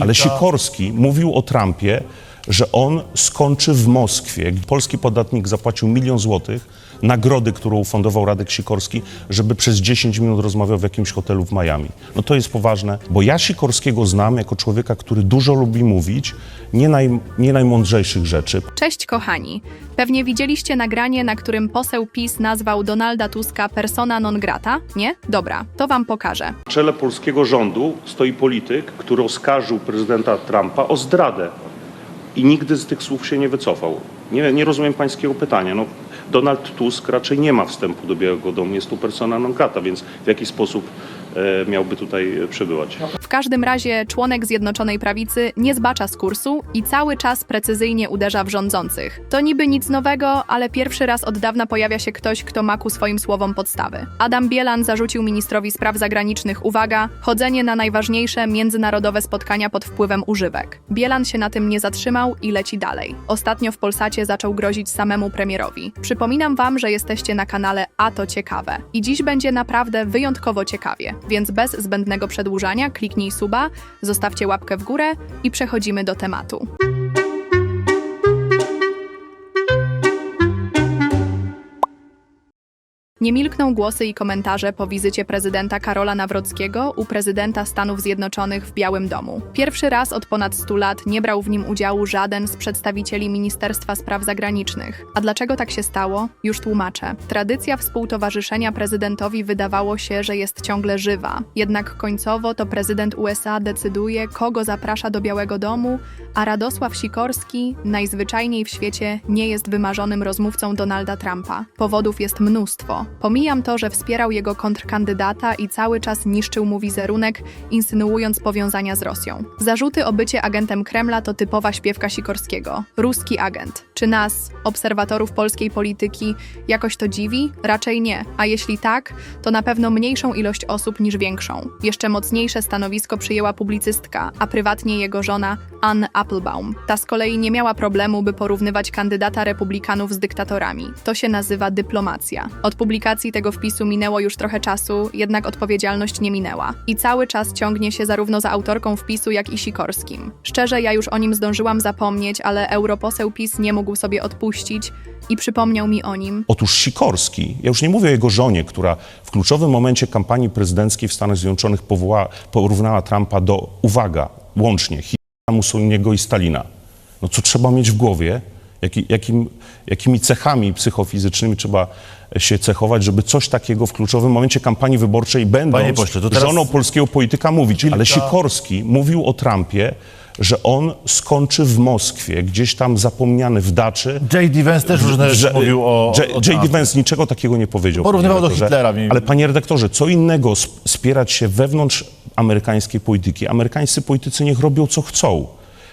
Ale Sikorski mówił o Trumpie, że on skończy w Moskwie. Polski podatnik zapłacił milion złotych nagrody, którą ufundował Radek Sikorski, żeby przez 10 minut rozmawiał w jakimś hotelu w Miami. No to jest poważne, bo ja Sikorskiego znam jako człowieka, który dużo lubi mówić, nie, naj, nie najmądrzejszych rzeczy. Cześć kochani. Pewnie widzieliście nagranie, na którym poseł PiS nazwał Donalda Tuska persona non grata, nie? Dobra, to wam pokażę. W czele polskiego rządu stoi polityk, który oskarżył prezydenta Trumpa o zdradę i nigdy z tych słów się nie wycofał. Nie, nie rozumiem pańskiego pytania. No, Donald Tusk raczej nie ma wstępu do Białego Domu, jest tu persona non grata, więc w jaki sposób miałby tutaj e, przebywać? W każdym razie członek Zjednoczonej Prawicy nie zbacza z kursu i cały czas precyzyjnie uderza w rządzących. To niby nic nowego, ale pierwszy raz od dawna pojawia się ktoś, kto ma ku swoim słowom podstawy. Adam Bielan zarzucił ministrowi spraw zagranicznych, uwaga, chodzenie na najważniejsze międzynarodowe spotkania pod wpływem używek. Bielan się na tym nie zatrzymał i leci dalej. Ostatnio w Polsacie zaczął grozić samemu premierowi. Przypominam wam, że jesteście na kanale A to ciekawe. I dziś będzie naprawdę wyjątkowo ciekawie, więc bez zbędnego przedłużania kliknij suba, zostawcie łapkę w górę i przechodzimy do tematu. Nie milkną głosy i komentarze po wizycie prezydenta Karola Nawrockiego u prezydenta Stanów Zjednoczonych w Białym Domu. Pierwszy raz od ponad 100 lat nie brał w nim udziału żaden z przedstawicieli Ministerstwa Spraw Zagranicznych. A dlaczego tak się stało? Już tłumaczę. Tradycja współtowarzyszenia prezydentowi wydawało się, że jest ciągle żywa. Jednak końcowo to prezydent USA decyduje, kogo zaprasza do Białego Domu, a Radosław Sikorski najzwyczajniej w świecie nie jest wymarzonym rozmówcą Donalda Trumpa. Powodów jest mnóstwo. Pomijam to, że wspierał jego kontrkandydata i cały czas niszczył mu wizerunek, insynuując powiązania z Rosją. Zarzuty o bycie agentem Kremla to typowa śpiewka Sikorskiego. Ruski agent. Czy nas, obserwatorów polskiej polityki, jakoś to dziwi? Raczej nie. A jeśli tak, to na pewno mniejszą ilość osób niż większą. Jeszcze mocniejsze stanowisko przyjęła publicystka, a prywatnie jego żona Ann Applebaum. Ta z kolei nie miała problemu, by porównywać kandydata republikanów z dyktatorami. To się nazywa dyplomacja. Od publikacji tego wpisu minęło już trochę czasu, jednak odpowiedzialność nie minęła. I cały czas ciągnie się zarówno za autorką wpisu, jak i Sikorskim. Szczerze, ja już o nim zdążyłam zapomnieć, ale europoseł PiS nie mógł sobie odpuścić i przypomniał mi o nim. Otóż Sikorski, ja już nie mówię o jego żonie, która w kluczowym momencie kampanii prezydenckiej w Stanach Zjednoczonych powoła, porównała Trumpa do, uwaga, łącznie, Hitlera, Mussoliniego i Stalina. No co trzeba mieć w głowie, jaki, jakim, jakimi cechami psychofizycznymi trzeba się cechować, żeby coś takiego w kluczowym momencie kampanii wyborczej, będąc pośle, to teraz- żoną polskiego polityka, mówić. Ale Sikorski mówił o Trumpie, że on skończy w Moskwie, gdzieś tam zapomniany w daczy, J.D. Vance też różne rzeczy mówił o... J.D. Vance niczego takiego nie powiedział. Porównywał do. Hitlera, mi- Ale panie redaktorze, co innego sp- spierać się wewnątrz amerykańskiej polityki. Amerykańscy politycy niech robią co chcą.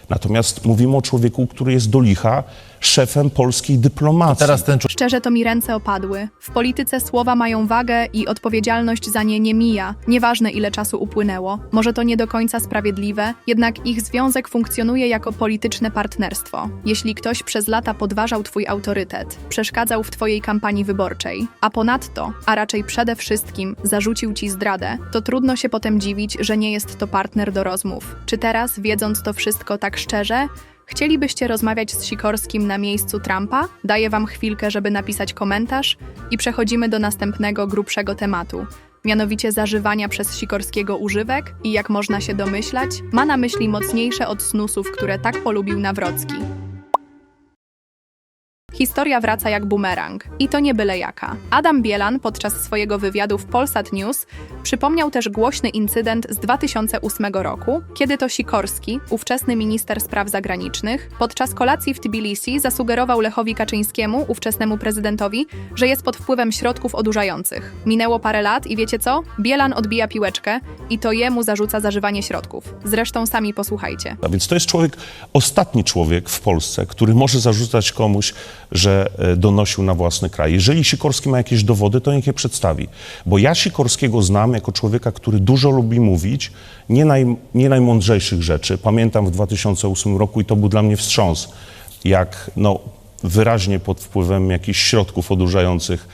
Natomiast mówimy o człowieku, który jest do licha szefem polskiej dyplomacji. Teraz ten człowiek Szczerze to mi ręce opadły. W polityce słowa mają wagę i odpowiedzialność za nie nie mija, nieważne ile czasu upłynęło. Może to nie do końca sprawiedliwe, jednak ich związek funkcjonuje jako polityczne partnerstwo. Jeśli ktoś przez lata podważał twój autorytet, przeszkadzał w twojej kampanii wyborczej, a ponadto, a raczej przede wszystkim zarzucił ci zdradę, to trudno się potem dziwić, że nie jest to partner do rozmów. Czy teraz, wiedząc to wszystko tak szczerze, Chcielibyście rozmawiać z Sikorskim na miejscu Trumpa? Daję wam chwilkę, żeby napisać komentarz i przechodzimy do następnego, grubszego tematu. Mianowicie zażywania przez Sikorskiego używek i jak można się domyślać, ma na myśli mocniejsze od snusów, które tak polubił Nawrocki. Historia wraca jak bumerang. I to nie byle jaka. Adam Bielan podczas swojego wywiadu w Polsat News przypomniał też głośny incydent z 2008 roku, kiedy to Sikorski, ówczesny minister spraw zagranicznych, podczas kolacji w Tbilisi zasugerował Lechowi Kaczyńskiemu, ówczesnemu prezydentowi, że jest pod wpływem środków odurzających. Minęło parę lat i wiecie co? Bielan odbija piłeczkę i to jemu zarzuca zażywanie środków. Zresztą sami posłuchajcie. A więc to jest człowiek, ostatni człowiek w Polsce, który może zarzucać komuś, że e, donosił na własny kraj. Jeżeli Sikorski ma jakieś dowody, to niech je przedstawi. Bo ja Sikorskiego znam jako człowieka, który dużo lubi mówić, nie, naj, nie najmądrzejszych rzeczy. Pamiętam w 2008 roku i to był dla mnie wstrząs, jak no, wyraźnie pod wpływem jakichś środków odurzających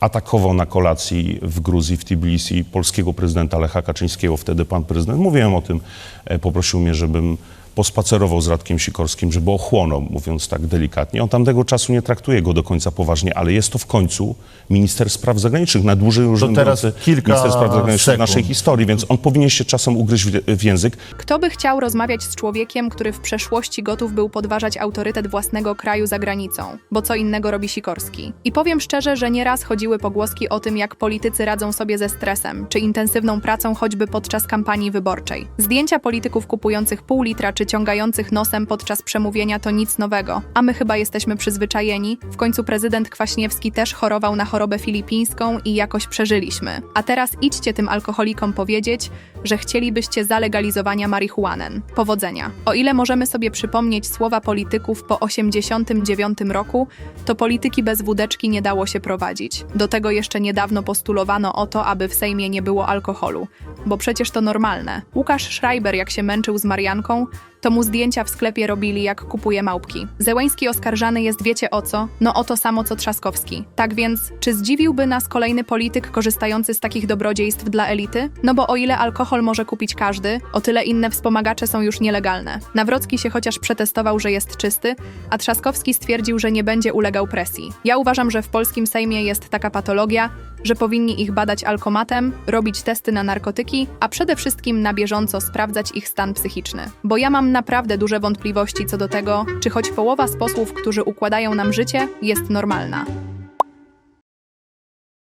atakował na kolacji w Gruzji, w Tbilisi polskiego prezydenta Lecha Kaczyńskiego. Wtedy pan prezydent, mówiłem o tym, e, poprosił mnie, żebym pospacerował z Radkiem Sikorskim, żeby ochłonął, mówiąc tak delikatnie. On tamtego czasu nie traktuje go do końca poważnie, ale jest to w końcu minister spraw zagranicznych, najdłużej teraz urzędujący kilka minister spraw zagranicznych w sekund. naszej historii, więc on powinien się czasem ugryźć w, w język. Kto by chciał rozmawiać z człowiekiem, który w przeszłości gotów był podważać autorytet własnego kraju za granicą? Bo co innego robi Sikorski? I powiem szczerze, że nieraz chodziły pogłoski o tym, jak politycy radzą sobie ze stresem, czy intensywną pracą choćby podczas kampanii wyborczej. Zdjęcia polityków kupujących pół litra czy ciągających nosem podczas przemówienia to nic nowego, a my chyba jesteśmy przyzwyczajeni. W końcu prezydent Kwaśniewski też chorował na chorobę filipińską i jakoś przeżyliśmy. A teraz idźcie tym alkoholikom powiedzieć, że chcielibyście zalegalizowania marihuanen. Powodzenia. O ile możemy sobie przypomnieć słowa polityków po 89 roku, to polityki bez wódeczki nie dało się prowadzić. Do tego jeszcze niedawno postulowano o to, aby w Sejmie nie było alkoholu, bo przecież to normalne. Łukasz Schreiber, jak się męczył z Marianką, to mu zdjęcia w sklepie robili, jak kupuje małpki. Zełęński oskarżany jest wiecie o co? No o to samo co Trzaskowski. Tak więc, czy zdziwiłby nas kolejny polityk korzystający z takich dobrodziejstw dla elity? No bo o ile alkohol może kupić każdy, o tyle inne wspomagacze są już nielegalne. Nawrocki się chociaż przetestował, że jest czysty, a Trzaskowski stwierdził, że nie będzie ulegał presji. Ja uważam, że w polskim Sejmie jest taka patologia, że powinni ich badać alkomatem, robić testy na narkotyki, a przede wszystkim na bieżąco sprawdzać ich stan psychiczny. Bo ja mam naprawdę duże wątpliwości co do tego, czy choć połowa z posłów, którzy układają nam życie, jest normalna.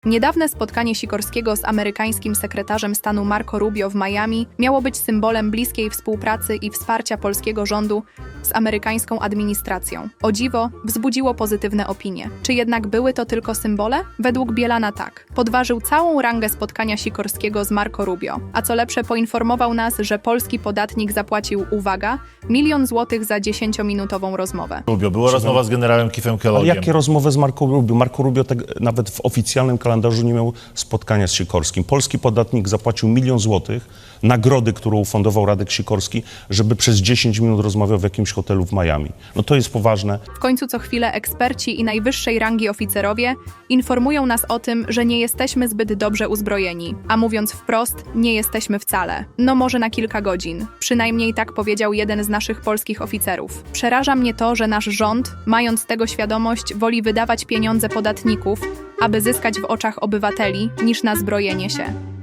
Niedawne spotkanie Sikorskiego z amerykańskim sekretarzem stanu Marco Rubio w Miami miało być symbolem bliskiej współpracy i wsparcia polskiego rządu z amerykańską administracją. O dziwo, wzbudziło pozytywne opinie. Czy jednak były to tylko symbole? Według Bielana tak. Podważył całą rangę spotkania Sikorskiego z Marco Rubio. A co lepsze, poinformował nas, że polski podatnik zapłacił, uwaga, milion złotych za 10-minutową rozmowę. Rubio. Była rozmowa z generałem Kiefem Ale Kellogiem. jakie rozmowy z Marco Rubio? Marco Rubio tak, nawet w oficjalnym kalendarzu nie miał spotkania z Sikorskim. Polski podatnik zapłacił milion złotych nagrody, którą ufundował Radek Sikorski, żeby przez 10 minut rozmawiał w jakimś hotelu w Miami. No to jest poważne. W końcu co chwilę eksperci i najwyższej rangi oficerowie informują nas o tym, że nie jesteśmy zbyt dobrze uzbrojeni, a mówiąc wprost, nie jesteśmy wcale. No może na kilka godzin. Przynajmniej tak powiedział jeden z naszych polskich oficerów. Przeraża mnie to, że nasz rząd, mając tego świadomość, woli wydawać pieniądze podatników, aby zyskać w oczach obywateli, niż na zbrojenie się.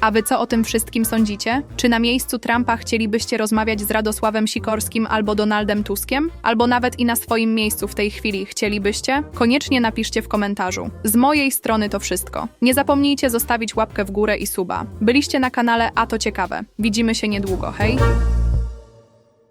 A wy co o tym wszystkim sądzicie? Czy na miejscu Trumpa chcielibyście rozmawiać z Radosławem Sikorskim albo Donaldem Tuskiem? Albo nawet i na swoim miejscu w tej chwili chcielibyście? Koniecznie napiszcie w komentarzu. Z mojej strony to wszystko. Nie zapomnijcie zostawić łapkę w górę i suba. Byliście na kanale A to ciekawe. Widzimy się niedługo, hej!